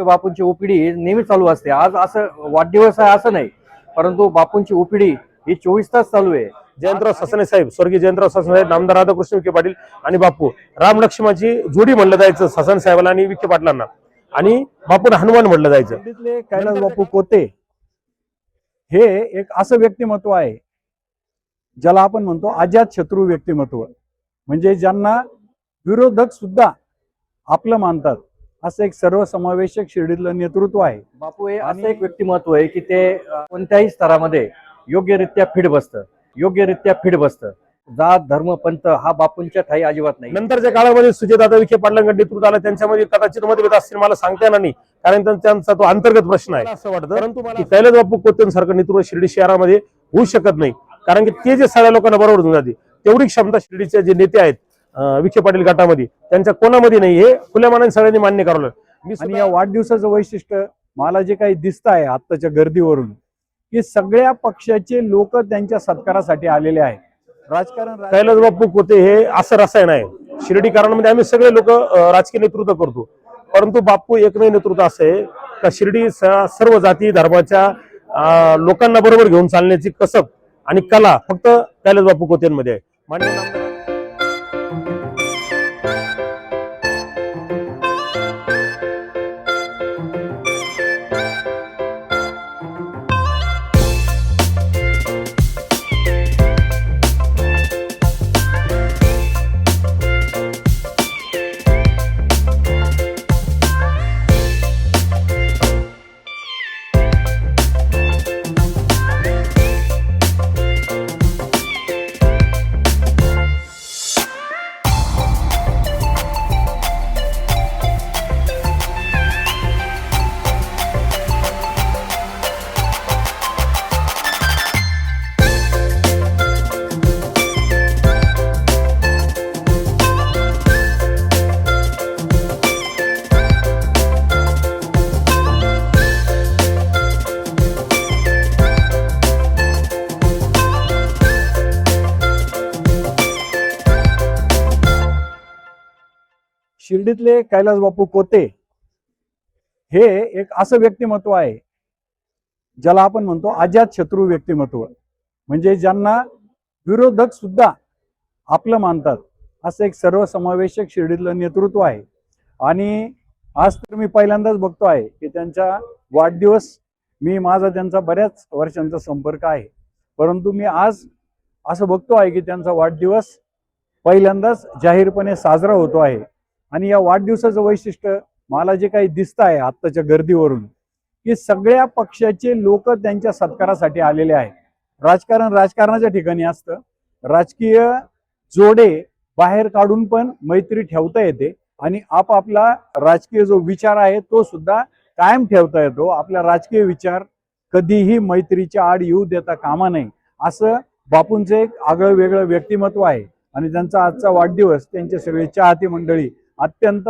बापूंची OPD नेहमी चालू असते. आज असं वाढदिवस आहे असं नाही परंतु बापूंची ओपीडी ही चोवीस तास चालू आहे. जयंतराव ससाने साहेब स्वर्गीय जयंतराव ससाने साहेब नामदार राधाकृष्ण विखे पाटील आणि बापू. राम लक्ष्मणाची जोडी म्हणलं जायचं ससाने साहेबांना आणि विखे पाटलांना. आणि बापून हनुमान म्हणलं जायचं. दिल्लीतले कैलास बापू कोते हे एक असं व्यक्तिमत्व आहे ज्याला आपण म्हणतो अजात शत्रू व्यक्तिमत्व. म्हणजे ज्यांना विरोधक सुद्धा आपलं मानतात. असं एक सर्वसमावेशक शिर्डीतलं नेतृत्व आहे. बापू हे असं एक व्यक्तिमत्व आहे की ते कोणत्याही स्तरामध्ये योग्यरित्या फिट बसतं. योग्यरित्या फिट बसतं. जात धर्म पंथ हा बापूंच्या ठाई अजिबात नाही. नंतरच्या काळामध्ये सुजयदादा विखे पाटलांकडे नेतृत्व आलं त्यांच्यामध्ये कदाचित मतभेद असतील मला सांगता येणार नाही. कारण त्यां- त्यांचा तो अंतर्गत प्रश्न आहे. असं वाटतं. परंतु कैलास बापू कोत्यांसारखं नेतृत्व शिर्डी शहरामध्ये होऊ शकत नाही. कारण की ते जे सगळ्या लोकांना बरोबर घेऊन जाते तेवढी क्षमता शिर्डीचे जे नेते आहेत विखे पाटील गटामध्ये. त्यांच्या कोणामध्ये नाही हे खुल्या मनाने सगळ्यांनी मान्य करावं लागलं. मी आणि या वाढदिवसाचं वैशिष्ट्य मला जे काही दिसत आहे आत्ताच्या गर्दीवरून की सगळ्या पक्षाचे लोक त्यांच्या सत्कारासाठी आलेले आहेत. राजकारण कैलास बापू कोते हे असं रसायन आहे. शिर्डीकरांमध्ये आम्ही सगळे लोक राजकीय नेतृत्व करतो. परंतु बापू एकमेव नेतृत्व असं आहे का शिर्डी सर्व जाती धर्माच्या लोकांना बरोबर घेऊन चालण्याची कसब आणि कला फक्त कैलास बापू कोतेंमध्ये आहे. शिर्डीतले कैलास बापू कोते हे एक असं व्यक्तिमत्व आहे ज्याला आपण म्हणतो अजात शत्रू व्यक्तिमत्व. म्हणजे ज्यांना विरोधक सुद्धा आपलं मानतात. असं एक सर्वसमावेशक शिर्डीतलं नेतृत्व आहे. आणि आज तर मी पहिल्यांदाच बघतो आहे की त्यांचा वाढदिवस मी माझा त्यांचा बऱ्याच वर्षांचा संपर्क आहे. परंतु मी आज असं बघतो आहे की त्यांचा वाढदिवस पहिल्यांदाच जाहीरपणे साजरा होतो आहे. आणि या वाढदिवसाचं वैशिष्ट्य मला जे काही दिसत आहे आत्ताच्या गर्दीवरून की सगळ्या पक्षाचे लोक त्यांच्या सत्कारासाठी आलेले आहेत. राजकारण राजकारणाच्या ठिकाणी असतं. राजकीय जोडे बाहेर काढून पण मैत्री ठेवता येते आणि आपापला राजकीय जो विचार आहे तो सुद्धा कायम ठेवता येतो. आपला राजकीय विचार कधीही मैत्रीच्या आड येऊ देता कामा नये. असं बापूंचं एक आगळं वेगळं व्यक्तिमत्व आहे. आणि त्यांचा आजचा वाढदिवस त्यांचे सगळे चाहती मंडळी अत्यंत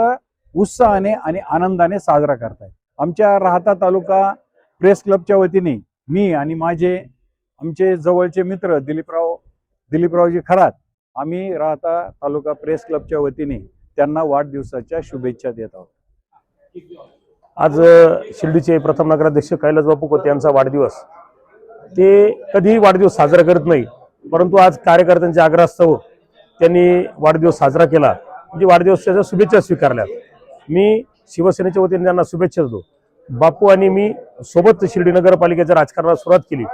उत्साहाने आणि आनंदाने साजरा करतायत. आमच्या राहता तालुका प्रेस क्लबच्या वतीने मी आणि माझे आमचे जवळचे मित्र दिलीपराव दिलीपरावजी खरात आम्ही राहता तालुका प्रेस क्लबच्या वतीने त्यांना वाढदिवसाच्या शुभेच्छा देत आहोत. आज शिर्डीचे प्रथम नगराध्यक्ष कैलास बापू कोते यांचा वाढदिवस. ते कधीही वाढदिवस साजरा करत नाही परंतु आज कार्यकर्त्यांच्या आग्रहास्तव त्यांनी वाढदिवस साजरा केला. म्हणजे वाढदिवसाच्या शुभेच्छा स्वीकारल्या मी शिवसेनेच्या वतीने त्यांना शुभेच्छा देतो. बापू आणि मी सोबत शिर्डी नगरपालिकेच्या राजकारणाला सुरुवात केली.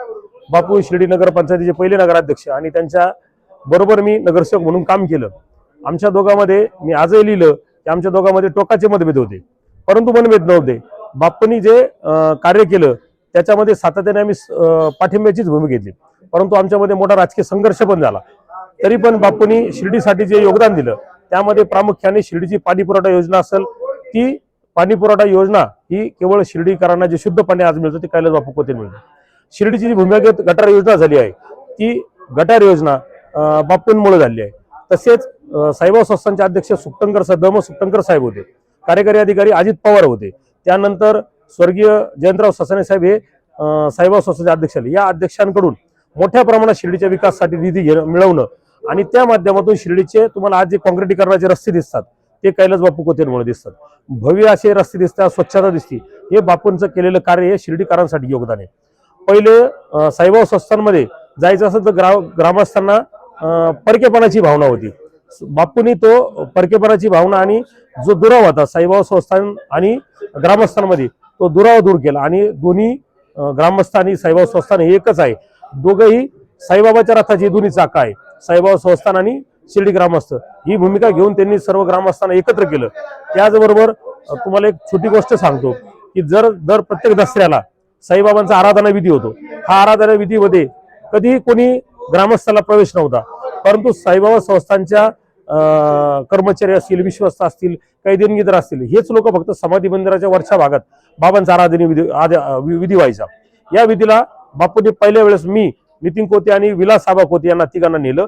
बापू शिर्डी नगरपंचायतीचे पहिले नगराध्यक्ष आणि त्यांच्या बरोबर मी नगरसेवक म्हणून काम केलं. आमच्या दोघांमध्ये मी आजही लिहिलं की आमच्या दोघांमध्ये टोकाचे मतभेद होते. परंतु मनभेद नव्हते. बापूंनी जे कार्य केलं त्याच्यामध्ये सातत्याने आम्ही पाठिंब्याचीच भूमिका घेतली. परंतु आमच्यामध्ये मोठा राजकीय संघर्ष पण झाला. तरी पण बापूंनी शिर्डीसाठी जे योगदान दिलं त्यामध्ये प्रामुख्याने शिर्डीची पाणी पुरवठा योजना असेल ती पाणी पुरवठा योजना ही केवळ शिर्डीकरांना जे शुद्ध पाणी आज मिळतं ते कैलास बापू कोते मिळतं. शिर्डीची जी भूमिगत गटार योजना झाली आहे ती गटार योजना बापूंमुळे झाली आहे. तसेच अं, संस्थांचे अध्यक्ष सुप्तंकर दम सुप्तंकर साहेब होते कार्यकारी अधिकारी अजित पवार होते. त्यानंतर स्वर्गीय जयंतराव ससाने साहेब हे अं, संस्थांचे अध्यक्ष झाले. या अध्यक्षांकडून मोठ्या प्रमाणात शिर्डीच्या विकासासाठी निधी घेणं मिळवणं आणि त्या माध्यमातून शिर्डीचे तुम्हाला आज जे काँक्रिटीकरणाचे रस्ते दिसतात ते कैलास बापू कोतेंमुळे दिसतात. भव्य असे रस्ते दिसतात स्वच्छता दिसते. हे बापूंचं केलेलं कार्य हे शिर्डीकरांसाठी योगदान आहे. पहिले अं, साईबाबा संस्थांमध्ये जायचं असेल तर ग्राम ग्रामस्थांना परकेपणाची भावना होती. बापूंनी तो परकेपणाची भावना आणि जो दुराव होता साईबाबा संस्थान आणि ग्रामस्थांमध्ये तो दुरावा दूर केला. आणि दोन्ही ग्रामस्थ आणि साईबाबा संस्थान हे एकच आहे. दोघंही साईबाबाच्या रथाची दोन्ही चाका आहे. साईबाबा संस्थान आणि शिर्डी ग्रामस्थ. ही भूमिका घेऊन त्यांनी सर्व ग्रामस्थांना एकत्र केलं. त्याचबरोबर तुम्हाला एक छोटी गोष्ट सांगतो की जर दर प्रत्येक दसऱ्याला साईबाबांचा आराधना विधी होतो. हा आराधना विधीमध्ये कधीही कोणी ग्रामस्थाला प्रवेश नव्हता. परंतु साईबाबा संस्थांच्या कर्मचारी असतील विश्वस्त असतील काही देणगीदार असतील हेच लोक फक्त समाधी मंदिराच्या वरच्या भागात बाबांचा आराधने विधी आद- वि- विधी व्हायचा. या विधीला बापूंनी पहिल्या वेळेस मी नितीन कोते आणि विलास साबा कोते यांना तिघांना नेलं.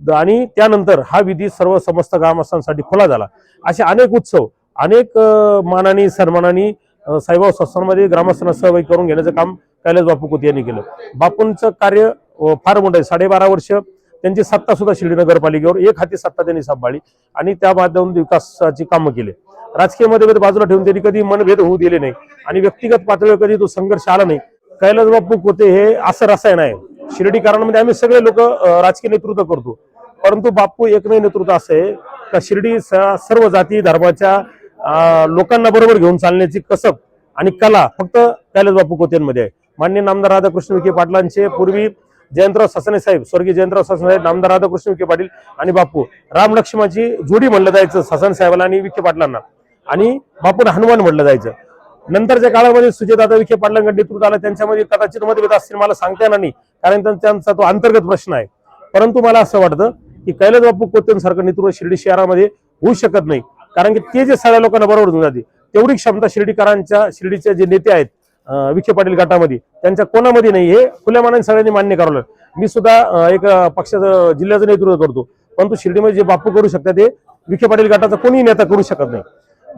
आणि त्यानंतर हा विधी सर्व समस्त ग्रामस्थांसाठी खुला झाला. असे अनेक उत्सव अनेक मानानी मानाने सन्मानाने संस्थांमध्ये ग्रामस्थांना सहभागी करून घेण्याचं काम कैलास बापू कोते यांनी केलं. बापूंचं कार्य फार मोठं आहे. साडेबारा वर्ष त्यांची सत्ता सुद्धा शिर्डी नगरपालिकेवर एक हाती सत्ता त्यांनी सांभाळली आणि त्या माध्यमातून विकासाची कामं केली. राजकीय मतभेद बाजूला ठेवून त्यांनी कधी मनभेद होऊ दिले नाही आणि व्यक्तिगत पातळीवर कधी तो संघर्ष आला नाही. कैलास बापू कोते हे असं रसायन आहे. शिर्डीकरांमध्ये आम्ही सगळे लोक राजकीय नेतृत्व करतो. परंतु बापू एकमेव नेतृत्व असं आहे का शिर्डी स- सर्व जाती धर्माच्या लोकांना बरोबर घेऊन चालण्याची कसब आणि कला फक्त कैलास बापू कोत्यांमध्ये आहे. मान्य नामदार राधाकृष्ण विखे पाटलांचे पूर्वी जयंतराव ससाने साहेब स्वर्गीय जयंतराव ससाने साहेब नामदार राधाकृष्ण विखे पाटील आणि बापू. राम लक्ष्मणाची जोडी म्हणलं जायचं ससन साहेबाला आणि विखे पाटलांना. आणि बापून हनुमान म्हटलं जायचं. नंतरच्या काळामध्ये सुजयदादा विखे पाटलांकडे नेतृत्व आलं त्यांच्यामध्ये कदाचित मतभेद असतील मला सांगता येणार नाही. कारण त्यांचा तो अंतर्गत प्रश्न आहे. परंतु मला असं वाटतं की कैलास बापू कोत्यांसारखं नेतृत्व शिर्डी शहरामध्ये होऊ शकत नाही. कारण की ते जे सगळ्या लोकांना बरोबर घेऊन जाते तेवढी क्षमता शिर्डीकरांच्या शिर्डीचे जे नेते आहेत विखे पाटील गटामध्ये त्यांच्या कोणामध्ये नाही हे खुल्या मनाने सगळ्यांनी मान्य करावं मी सुद्धा एक पक्षाचं जिल्ह्याचं नेतृत्व करतो. परंतु शिर्डीमध्ये जे बापू करू शकतात ते विखे पाटील गटाचा कोणीही नेता करू शकत नाही.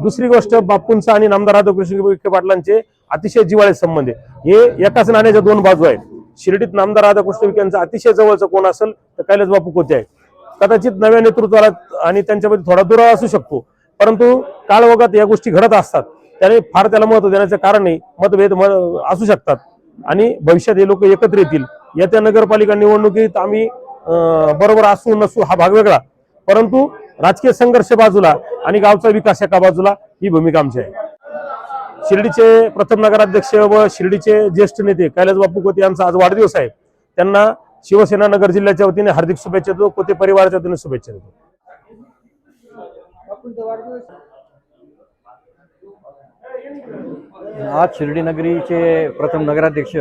दुसरी गोष्ट बापूंचा आणि नामदार राधाकृष्ण विखे पाटलांचे अतिशय जिवाळे संबंध आहे. हे एकाच नाण्याच्या दोन बाजू आहेत. शिर्डीत नामदार राधाकृष्ण विखे यांचा अतिशय जवळचं कोण असेल तर कैलास बापू कोते आहे कदाचित नव्या नेतृत्वाला आणि त्यांच्यामध्ये थोडा दुरावा असू शकतो. परंतु काळवगात या गोष्टी घडत असतात. त्याने फार त्याला महत्त्व देण्याचं कारण नाही. मतभेद म- असू शकतात. आणि भविष्यात हे लोक एकत्र येतील. येत्या नगरपालिका निवडणुकीत आम्ही बरोबर असू नसू हा भाग वेगळा. परंतु राजकीय संघर्ष बाजूला आणि गावचा विकास एका बाजूला ही भूमिका आमची आहे. शिर्डीचे प्रथम नगराध्यक्ष व शिर्डीचे ज्येष्ठ नेते कैलास बापू कोते यांचा आज वाढदिवस आहे. त्यांना शिवसेना नगर जिल्ह्याच्या वतीने हार्दिक शुभेच्छा देतो कोते परिवाराच्या वतीने शुभेच्छा देतो. आज शिर्डी नगरीचे प्रथम नगराध्यक्ष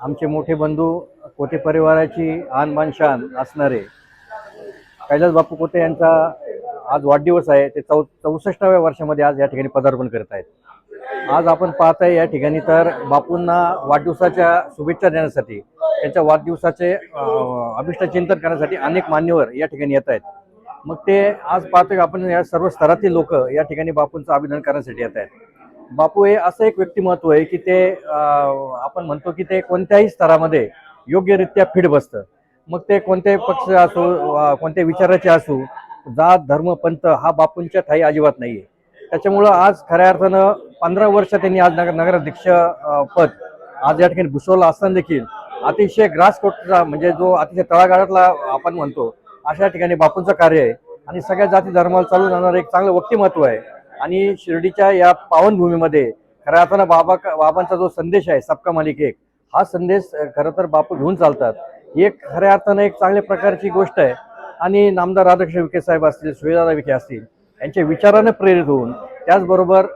आमचे मोठे बंधू कोते परिवाराची आन बान शान असणारे कैलास बापू कोते यांचा आज वाढदिवस आहे. ते चौ चौसष्टाव्या वर्षामध्ये आज या ठिकाणी पदार्पण करत आहेत आज आपण पाहत आहे या ठिकाणी तर बापूंना वाढदिवसाच्या शुभेच्छा देण्यासाठी त्यांच्या वाढदिवसाचे अभिष्टचिंतन करण्यासाठी अनेक मान्यवर या ठिकाणी येत आहेत. मग ते आज पाहतोय की आपण या सर्व स्तरातील लोक या ठिकाणी बापूंचं अभिनंदन करण्यासाठी येत आहेत. बापू हे असं एक व्यक्तिमत्व आहे की ते आपण म्हणतो की ते कोणत्याही स्तरामध्ये योग्यरित्या फिट बसतं. मग ते कोणत्याही पक्ष असो कोणत्या विचाराचे असो जात धर्म पंथ हा बापूंच्या ठाई अजिबात नाहीये. त्याच्यामुळं आज खऱ्या अर्थानं पंधरा वर्ष त्यांनी आज नगर नगराध्यक्ष पद आज या ठिकाणी भूषवलं असताना देखील अतिशय ग्रासकोटचा म्हणजे जो अतिशय तळागाळातला आपण म्हणतो अशा ठिकाणी बापूंचं कार्य आहे. आणि सगळ्या जाती धर्माला चालू जाणारं एक चांगलं व्यक्तिमत्व आहे. आणि शिर्डीच्या या पावनभूमीमध्ये खऱ्या अर्थानं बाबा बाबांचा जो संदेश आहे सबका मालिक एक हा संदेश खरं तर बापू घेऊन चालतात. ही एक खऱ्या अर्थानं एक चांगल्या प्रकारची गोष्ट आहे. आणि नामदार राधाकृष्ण विखे साहेब असतील सुवेदादा विखे असतील यांच्या विचारानं प्रेरित होऊन त्याचबरोबर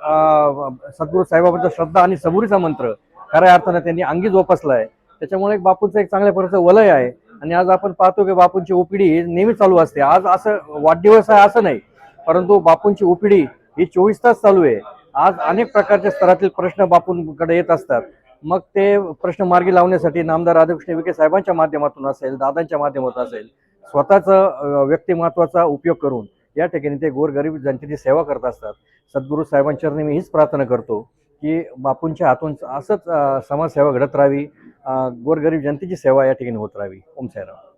सद्गुरू साहेबाबद्दल श्रद्धा आणि सबुरीचा मंत्र खऱ्या अर्थानं त्यांनी अंगी जोपासला आहे त्याच्यामुळे एक बापूंचं एक चांगल्या प्रकारचं वलय आहे. आणि आज आपण पाहतो की बापूंची ओपीडी ही नेहमी चालू असते. आज असं वाढदिवस आहे असं नाही. परंतु बापूंची ओपीडी ही चोवीस तास चालू आहे. आज अनेक प्रकारच्या स्तरातील प्रश्न बापूंकडे येत असतात. मग ते प्रश्न मार्गी लावण्यासाठी नामदार राधाकृष्ण विखे साहेबांच्या माध्यमातून असेल दादांच्या माध्यमातून असेल स्वतःचं व्यक्तिमत्वाचा उपयोग करून या ठिकाणी ते गोरगरीब जनतेची सेवा करत असतात. सद्गुरू साहेबांच्या मी हीच प्रार्थना करतो की बापूंच्या हातून असंच समाजसेवा घडत राहावी गोरगरीब जनतेची सेवा या ठिकाणी होत राहावी. ओम साईराम.